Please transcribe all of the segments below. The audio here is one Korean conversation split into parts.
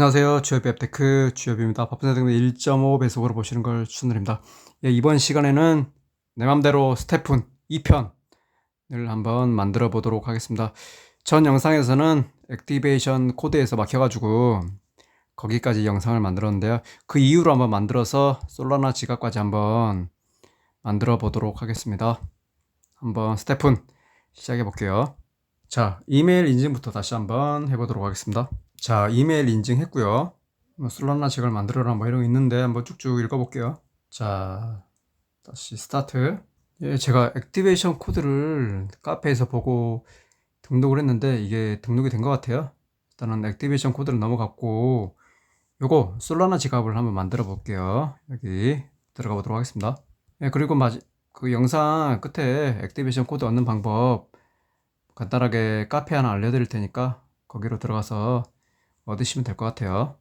안녕하세요. 주협 앱테크 주협입니다. 바쁜 세대는 1.5 배속으로 보시는 걸 추천드립니다. 예, 이번 시간에는 내 맘대로 스태픈 2편을 한번 만들어 보도록 하겠습니다. 전 영상에서는 액티베이션 코드에서 막혀가지고 거기까지 영상을 만들었는데요. 그 이후로 한번 만들어서 솔라나 지갑까지 한번 만들어 보도록 하겠습니다. 한번 스태픈 시작해 볼게요. 자, 이메일 인증부터 다시 한번 해보도록 하겠습니다. 자, 이메일 인증했고요. 뭐 솔라나 책을 만들어라 뭐 이런 거 있는데 한번 쭉쭉 읽어볼게요. 자, 다시 스타트. 예, 제가 액티베이션 코드를 카페에서 보고 등록을 했는데 이게 등록이 된 것 같아요. 일단은 액티베이션 코드를 넘어갔고 요거 솔라나 지갑을 한번 만들어 볼게요. 여기 들어가 보도록 하겠습니다. 예, 그리고 마지, 그 영상 끝에 액티베이션 코드 얻는 방법 간단하게 카페 하나 알려드릴 테니까 거기로 들어가서 얻으시면 될 것 같아요.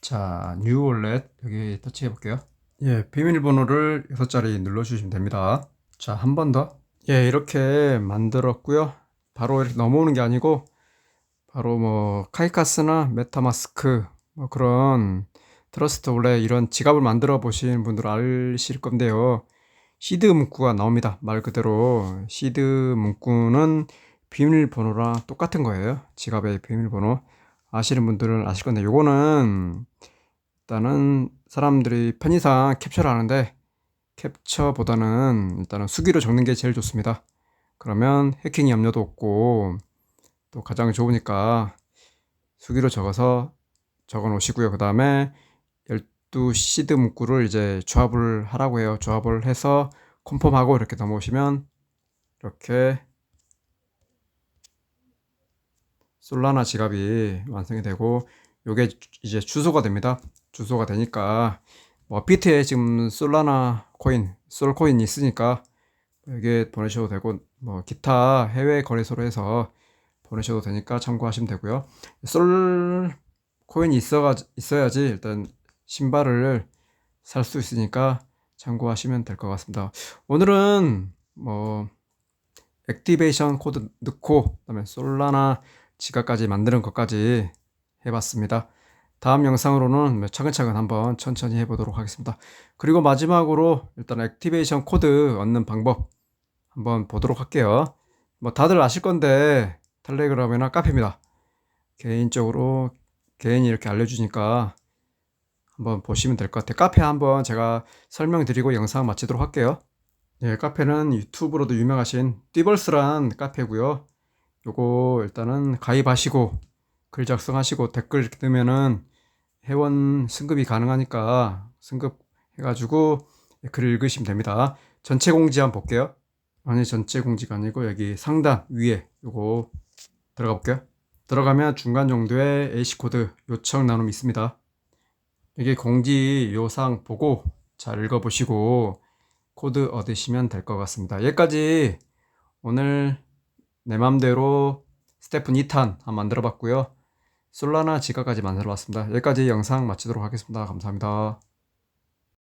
자, 뉴 월렛 여기 터치해 볼게요. 예, 비밀번호를 6자리 눌러주시면 됩니다. 자, 한 번 더. 예, 이렇게 만들었고요. 바로 이렇게 넘어오는 게 아니고 바로 뭐 카이카스나 메타마스크 뭐 그런 트러스트 원래 이런 지갑을 만들어 보신 분들 아실 건데요. 시드 문구가 나옵니다. 말 그대로 시드 문구는 비밀번호랑 똑같은 거예요. 지갑의 비밀번호. 아시는 분들은 아실 건데 요거는 일단은 사람들이 편의상 캡처를 하는데 캡처보다는 일단은 수기로 적는 게 제일 좋습니다. 그러면 해킹 염려도 없고 또 가장 좋으니까 수기로 적어서 적어 놓으시고요. 그 다음에 12 시드 문구를 이제 조합을 하라고 해요. 조합을 해서 컨펌하고 이렇게 넘어오시면 이렇게 솔라나 지갑이 완성이 되고 요게 이제 주소가 됩니다. 주소가 되니까 뭐 비트에 지금 솔라나 코인, 솔 코인이 있으니까 여기에 보내셔도 되고 뭐 기타 해외 거래소로 해서 보내셔도 되니까 참고하시면 되고요. 솔 코인이 있어가 있어야지 일단 신발을 살 수 있으니까 참고하시면 될 것 같습니다. 오늘은 뭐 액티베이션 코드 넣고 그다음에 솔라나 지갑까지 만드는 것까지 해봤습니다. 다음 영상으로는 뭐 차근차근 한번 천천히 해보도록 하겠습니다. 그리고 마지막으로 일단 액티베이션 코드 얻는 방법 한번 보도록 할게요. 뭐 다들 아실 건데 텔레그램이나 카페입니다. 개인적으로 개인이 이렇게 알려주니까 한번 보시면 될 것 같아요. 카페 한번 제가 설명드리고 영상 마치도록 할게요. 예, 카페는 유튜브로도 유명하신 띠벌스란 카페고요. 요거 일단은 가입하시고 글 작성하시고 댓글 넣으면은 회원 승급이 가능하니까 승급 해가지고 글을 읽으시면 됩니다. 전체 공지 한번 볼게요. 아니 전체 공지가 아니고 여기 상단 위에 요거 들어가 볼게요. 들어가면 중간 정도의 AC 코드 요청 나눔이 있습니다. 여기 공지 요상 보고 잘 읽어보시고 코드 얻으시면 될 것 같습니다. 여기까지 오늘 내 맘대로 스테픈 2탄 한번 만들어 봤고요. 솔라나 지가까지 만들어 봤습니다. 여기까지 영상 마치도록 하겠습니다. 감사합니다.